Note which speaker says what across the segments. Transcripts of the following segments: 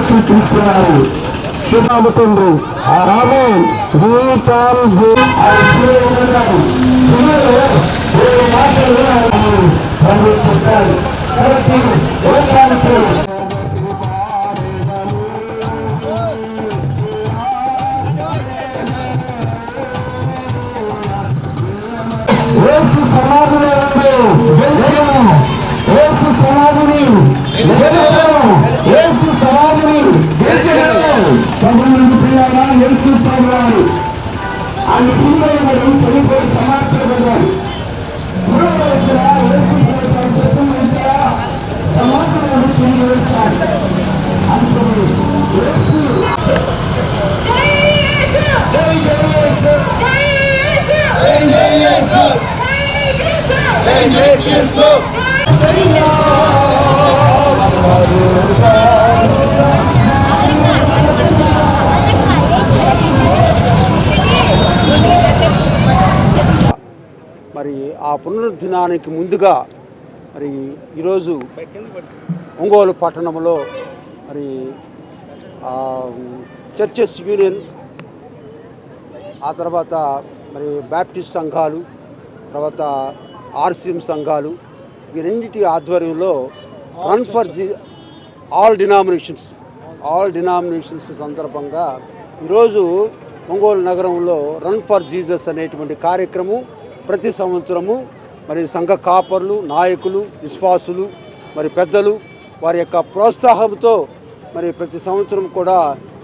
Speaker 1: యేసుక్రీస్తున్నారు శుభాముతుంది ఆమె భూతాలు మాటలు ప్రభు ఆయన సినిమాలు చనిపోయి సమాచారం మూడవ వచ్చిన యేసు ప్రభువారు చెప్పినట్టుగా సమాధిలో తిరిగి వచ్చాడు అందుకని యేసు
Speaker 2: జై యేసు
Speaker 1: జై జై యేసు
Speaker 2: జై యేసు
Speaker 1: జై జై యేసు
Speaker 2: జై క్రీస్తు
Speaker 1: జై జై క్రీస్తు
Speaker 3: మరి ఆ పునరుద్ధరణానికి ముందుగా మరి ఈరోజు ఒంగోలు పట్టణంలో మరి చర్చెస్ యూనియన్ ఆ తర్వాత మరి బ్యాప్టిస్ట్ సంఘాలు తర్వాత ఆర్సిఎం సంఘాలు వీరన్నిటి ఆధ్వర్యంలో రన్ ఫర్ జీ ఆల్ డినామినేషన్స్ ఆల్ డినామినేషన్స్ సందర్భంగా ఈరోజు ఒంగోలు నగరంలో రన్ ఫర్ జీసస్ అనేటువంటి కార్యక్రమం ప్రతి సంవత్సరము మరి సంఘ కాపర్లు నాయకులు విశ్వాసులు మరి పెద్దలు వారి యొక్క ప్రోత్సాహంతో మరి ప్రతి సంవత్సరం కూడా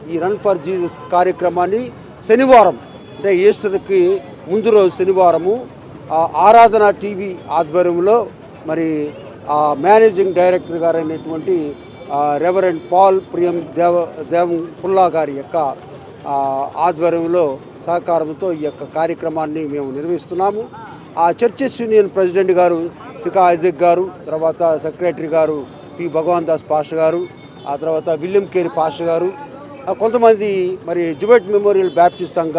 Speaker 3: ఈ రన్ ఫర్ జీసస్ కార్యక్రమాన్ని శనివారం అంటే ఈస్టర్కి ముందు రోజు శనివారము ఆరాధన టీవీ ఆధ్వర్యంలో మరి మేనేజింగ్ డైరెక్టర్ గారు అయినటువంటి రెవరెండ్ పాల్ ప్రియం దేవ దేవం పుల్లా గారి యొక్క ఆధ్వర్యంలో సహకారంతో ఈ యొక్క కార్యక్రమాన్ని మేము నిర్వహిస్తున్నాము. ఆ చర్చెస్ యూనియన్ ప్రెసిడెంట్ గారు సికా ఐజక్ గారు తర్వాత సెక్రటరీ గారు పి భగవాన్ దాస్ పాష గారు ఆ తర్వాత విలియం కేరి పాష గారు కొంతమంది మరి జుబెట్ మెమోరియల్ బ్యాప్టిస్ట్ సంఘ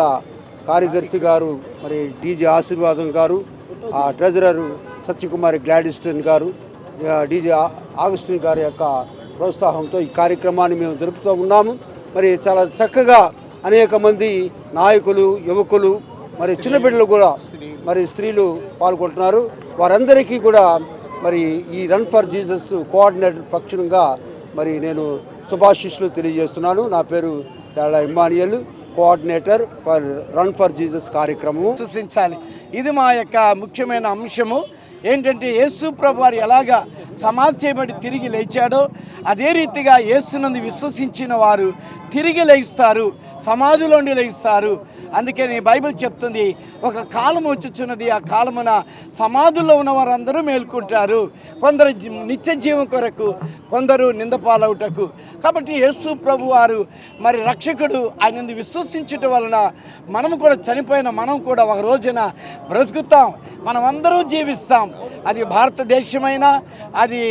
Speaker 3: కార్యదర్శి గారు మరి డీజే ఆశీర్వాదం గారు ఆ ట్రెజరర్ సత్యకుమారి గ్లాడిస్టన్ గారు డీజీ డీజే ఆగస్టిన్ గారి యొక్క ప్రోత్సాహంతో ఈ కార్యక్రమాన్ని మేము జరుపుతూ ఉన్నాము. మరి చాలా చక్కగా అనేక మంది నాయకులు యువకులు మరి చిన్నబిడ్డలు కూడా మరి స్త్రీలు పాల్గొంటున్నారు. వారందరికీ కూడా మరి ఈ రన్ ఫర్ జీసస్ కోఆర్డినేటర్ పక్షంగా మరి నేను శుభాశిష్యులు తెలియజేస్తున్నాను. నా పేరు తేడా Emmanuel coordinator for run for Jesus కార్యక్రమం
Speaker 4: విశ్వసించాలి ఇది మా యొక్క ముఖ్యమైన అంశము. ఏంటంటే యేసు ప్రభు వారు ఎలాగా సమాధి చేయబడి తిరిగి లేచాడో అదే రీతిగా యేసునందు విశ్వసించిన వారు తిరిగి లేస్తారు. సమాజులో నిలయిస్తారు అందుకే అందుకని బైబిల్ చెప్తుంది ఒక కాలం వచ్చుచున్నది ఆ కాలమున సమాధుల్లో ఉన్న వారందరూ మేల్కుంటారు. కొందరు నిత్య జీవం కొరకు కొందరు నిందపాలవుటకు. కాబట్టి యేసు ప్రభు వారు మరి రక్షకుడు ఆయన విశ్వసించుట వలన మనము కూడా చనిపోయిన మనం కూడా ఒక రోజున బ్రతుకుతాం. మనం జీవిస్తాం. అది భారతదేశమైనా అది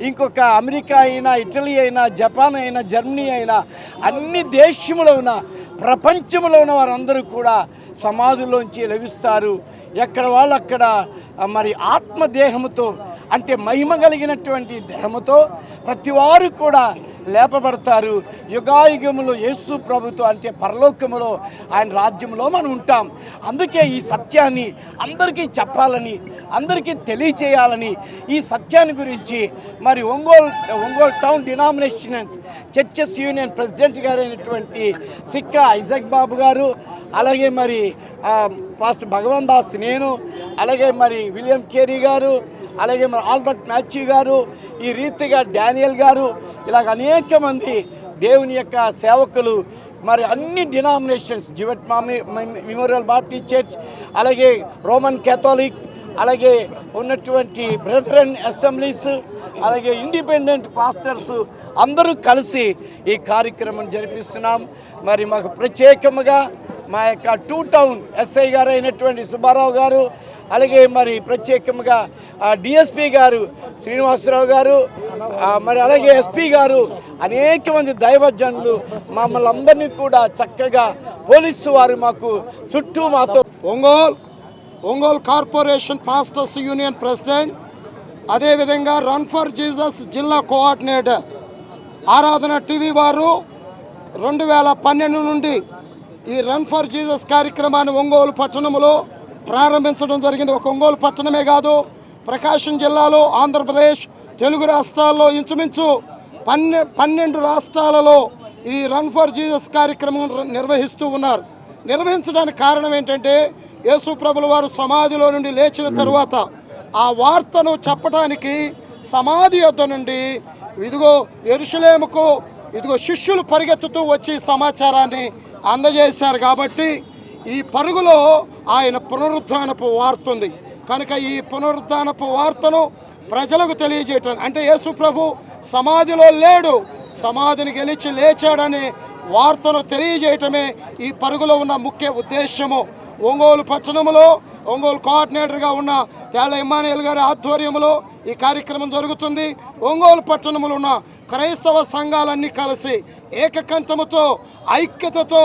Speaker 4: ఇంకొక అమెరికా అయినా ఇటలీ అయినా జపాన్ అయినా జర్మనీ అయినా అన్ని దేశములో ఉన్న ప్రపంచంలో ఉన్న వారందరూ కూడా సమాధుల్లోంచి లభిస్తారు ఎక్కడ వాళ్ళు అక్కడ మరి ఆత్మదేహముతో అంటే మహిమ కలిగినటువంటి దేహముతో ప్రతి వారు కూడా లేపబడతారు. యుగాయుగములో యేసు ప్రభుతో అంటే పరలోకములో ఆయన రాజ్యంలో మనం ఉంటాం. అందుకే ఈ సత్యాన్ని అందరికీ చెప్పాలని అందరికీ తెలియచేయాలని ఈ సత్యాన్ని గురించి మరి Ongole Ongole town denominations churches union president గారైనటువంటి Sikka Isaac Babu గారు అలాగే మరి ఫాస్ట్ పాస్టర్ దాస్ నేను అలాగే మరి విలియం కేరీ గారు అలాగే మరి ఆల్బర్ట్ మ్యాచ్యూ గారు ఈ రీతిగా డానియల్ గారు ఇలాగ అనేక మంది దేవుని యొక్క సేవకులు మరి అన్ని డినామినేషన్స్ జివెట్ మామి మెమోరియల్ బాప్టిస్ట్ చర్చ్ అలాగే రోమన్ కేథోలిక్ అలాగే ఉన్నటువంటి బ్రదరన్ అసెంబ్లీస్ అలాగే ఇండిపెండెంట్ పాస్టర్స్ అందరూ కలిసి ఈ కార్యక్రమం జరిపిస్తున్నాం. మరి మాకు ప్రత్యేకముగా మా యొక్క టూ టౌన్ ఎస్ఐ గారు అయినటువంటి సుబ్బారావు గారు అలాగే మరి ప్రత్యేకంగా డిఎస్పి గారు శ్రీనివాసరావు గారు మరి అలాగే ఎస్పి గారు అనేక మంది దైవజనులు మమ్మల్ని అందరినీ కూడా చక్కగా పోలీసు వారు మాకు చుట్టూ మాతో
Speaker 5: Ongole Ongole corporation pastors union president అదేవిధంగా రన్ ఫర్ జీసస్ జిల్లా కోఆర్డినేటర్ ఆరాధన టీవీ వారు రెండు వేల పన్నెండు నుండి ఈ రన్ ఫర్ జీసస్ కార్యక్రమాన్ని ఒంగోలు పట్టణంలో ప్రారంభించడం జరిగింది. ఒక ఒంగోలు పట్టణమే కాదు ప్రకాశం జిల్లాలో ఆంధ్రప్రదేశ్ తెలుగు రాష్ట్రాల్లో ఇంచుమించు పన్నె పన్నెండు రాష్ట్రాలలో ఈ రన్ ఫర్ జీసస్ కార్యక్రమం నిర్వహిస్తూ ఉన్నారు. నిర్వహించడానికి కారణం ఏంటంటే యేసు ప్రభుల వారు సమాధిలో నుండి లేచిన తరువాత ఆ వార్తను చెప్పడానికి సమాధి యొద్ద నుండి ఇదిగో ఎరుషులేముకు ఇదిగో శిష్యులు పరిగెత్తుతూ వచ్చి సమాచారాన్ని అందజేశారు కాబట్టి ఈ పరుగులో ఆయన పునరుద్ధానపు వార్త ఉంది కనుక ఈ పునరుద్ధానపు వార్తను ప్రజలకు తెలియజేయటం అంటే యేసు ప్రభు సమాధిలో లేడు. సమాధిని గెలిచి లేచాడనే వార్తను తెలియజేయటమే ఈ పరుగులో ఉన్న ముఖ్య ఉద్దేశము. ఒంగోలు పట్టణంలో ఒంగోలు కోఆర్డినేటర్గా ఉన్న తేళ్ళ ఇమ్మానుయల్ గారి ఆధ్వర్యంలో ఈ కార్యక్రమం జరుగుతుంది. ఒంగోలు పట్టణంలో ఉన్న క్రైస్తవ సంఘాలన్నీ కలిసి ఏకకంఠముతో ఐక్యతతో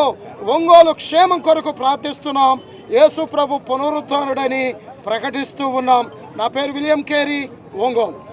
Speaker 5: ఒంగోలు క్షేమం కొరకు ప్రార్థిస్తున్నాం. యేసు ప్రభు పునరుద్ధరణుడని ప్రకటిస్తూ ఉన్నాం. నా పేరు విలియం కేరీ ఒంగోలు.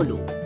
Speaker 6: solo.